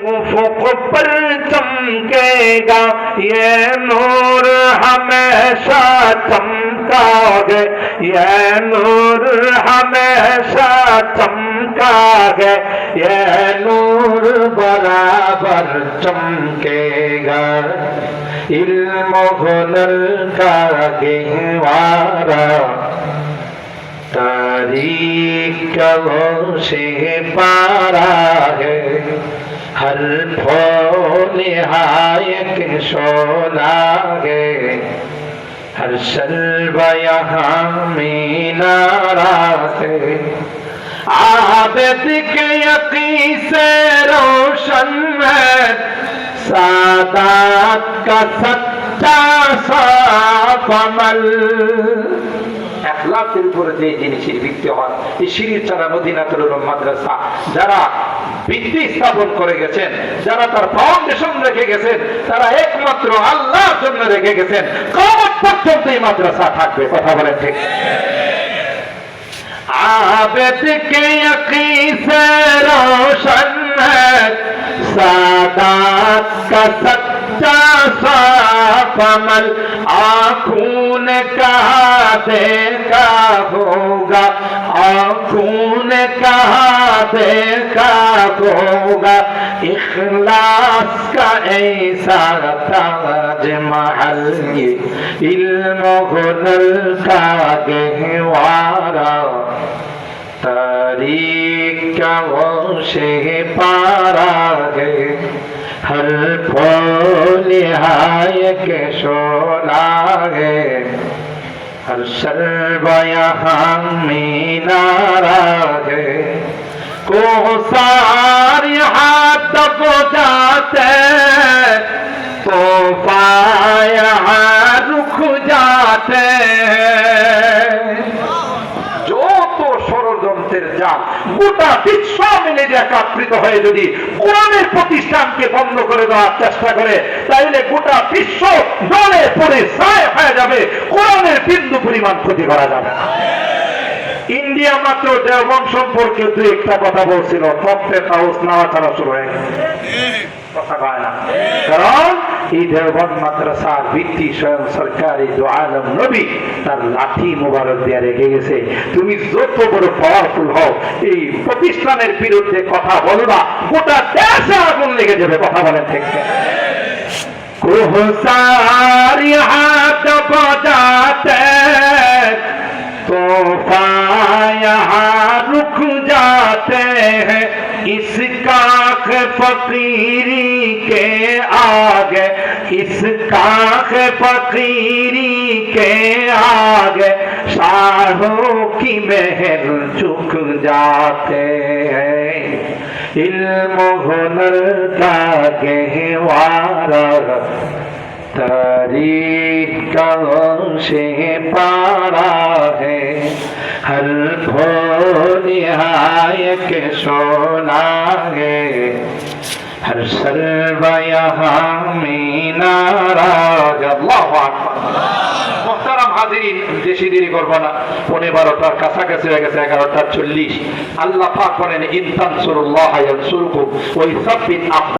उफुक पर चमकेगा ये नूर हमेशा चमका है ये नूर हमेशा चमका है ये नूर बराबर चमकेगा इल्म हुनर का गहवारा तारीख कब से पारा है हर फो निहायक सोना है हर शल्ब यहाँ मीनारा है आदत के यकी से रोशन है सादात का सच्चा साफ अमल একলাফের উপরে যে জিনিসের ভিত্তি হয় এই সিঁড়ির চারা নদীনাথুল মাদ্রাসা যারা ভিত্তি স্থাপন করে গেছেন। যারা তার ফাউন্ডেশন রেখে গেছেন, তারা একমাত্র আল্লাহর জন্য রেখে গেছেন। কমন পর্যন্ত এই মাদ্রাসা থাকবে, কথা বলে ঠিক। عابد کے یقین سے روشن ہے سادات کا سچا صاف عمل آنکھوں نے کہا، دیکھا ہوگا اخلاص کا ایسا تاج محل یہ علم غنل کا گہوارا تاریخ کا وہ سے پارا ہے، ہر پھول ہائے کے شولا ہے۔ हर सर्व यहाँ मीनारा है को सार यहाँ तब जाते तो यहाँ रुक जाते যত ষড়যন্ত্রের জাল গোটা বিশ্ব মিলে যে একাত্রিত হয়ে যদি কোরআনের প্রতিষ্ঠানকে বন্ধ করে দেওয়ার চেষ্টা করে তাইলে গোটা বিশ্ব জলে পড়ে ছায় হয়ে যাবে কোরআনের বিন্দু পরিমাণ ক্ষতি করা যাবে না। ইন্ডিয়া মাত্র দেবন সম্পর্কে দু একটা কথা বলছিল তত্ত্বে তাওস নেওয়া ছাড়া শুরু হয়ে তার লাঠি রেখে গেছে। তুমি যত বড় পাওয়ারফুল হও, এই প্রতিষ্ঠানের বিরুদ্ধে কথা বলবা গোটা দেশে আগুন লেগে যাবে, কথা বলেন থেকে इस काख फकीरी के आगे, इस काख फकीरी के आगे शाहों की महर झुक जाते हैं। इल्म हुनर का गहवारा तारीख से पारा। हर भो निहाय के सोना है हर सर्व यहाँ मीनारा अल्लाह মোহতারাম হাজিরিন বেশি দেরি করবো না পনেরো বারোটার কাছাকাছি হয়ে গেছে এগারোটা চল্লিশ আল্লাহ পাক বলেন ইনতান সুরুল্লাহ ইয়ানসুরকুম ওই সাব্বিত